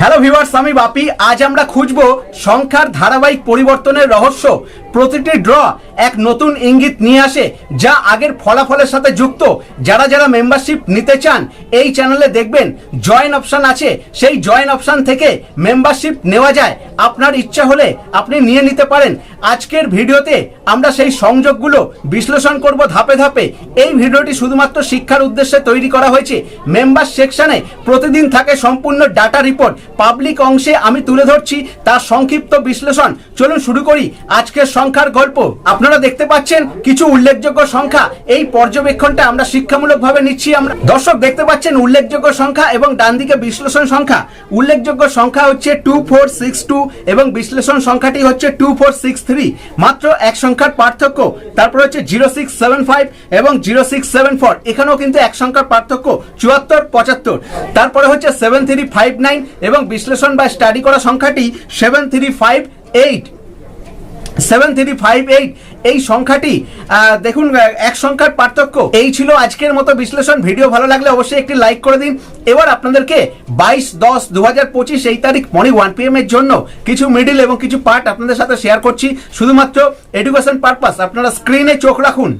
Hello viewers আমি বাপি। আজ আমরা খুঁজবো সংখ্যার ধারাবাহিক পরিবর্তনের রহস্য। প্রতিটি ড্র এক নতুন ইঙ্গিত নিয়ে আসে, যা আগের ফলাফলের সাথে যুক্ত। যারা যারা মেম্বারশিপ নিতে চান, এই চ্যানেলে দেখবেন জয়েন অপশান আছে। সেই জয়েন অপশান থেকে মেম্বারশিপ নেওয়া যায়। আপনার ইচ্ছা হলে আপনি নিয়ে নিতে পারেন। আজকের ভিডিওতে আমরা সেই সংযোগগুলো বিশ্লেষণ করব ধাপে ধাপে। এই ভিডিওটি শুধুমাত্র শিক্ষার উদ্দেশ্যে তৈরি করা হয়েছে। মেম্বার সেকশনে প্রতিদিন থাকে সম্পূর্ণ ডাটা রিপোর্ট পাবলিক অংশে আমি তুলে ধরছি, তার সংক্ষিপ্ত বিশ্লেষণ। চলুন শুরু করি আজকের সংখ্যার গল্প। আপনারা দেখতে পাচ্ছেন কিছু উল্লেখযোগ্য সংখ্যা। এই পর্যবেক্ষণটা আমরা শিক্ষামূলকভাবে নিচ্ছি আমরা। দর্শক, দেখতে পাচ্ছেন উল্লেখযোগ্য সংখ্যা এবং ডান দিকে বিশ্লেষণ সংখ্যা। উল্লেখযোগ্য সংখ্যা হচ্ছে টু ফোর সিক্স টু এবং বিশ্লেষণ সংখ্যাটি হচ্ছে টু ফোর সিক্স থ্রি। মাত্র এক সংখ্যার পার্থক্য। তারপর হচ্ছে জিরো সিক্স সেভেন ফাইভ এবং জিরো সিক্স সেভেন ফোর। এখানেও কিন্তু এক সংখ্যার পার্থক্য, চুয়াত্তর, পঁচাত্তর। তারপরে হচ্ছে সেভেন থ্রি ফাইভ নাইন এবং বিশ্লেষণ বা স্টাডি করা সংখ্যাটি seven three five eight. Seven three five eight এই সংখ্যাটি দেখুন এক সংখ্যার পার্থক্য। এই ছিল আজকের মতো বিশ্লেষণ। ভিডিও ভালো লাগলে অবশ্যই একটি লাইক করে দিন। এবার আপনাদেরকে বাইশ দশ দু হাজার পঁচিশ এই তারিখ মর্নিং ওয়ান পি এর জন্য কিছু মিডিল এবং কিছু পার্ট আপনাদের সাথে শেয়ার করছি। শুধুমাত্র এডুকেশন পারপাস আপনারা স্ক্রিনে চোখ রাখুন।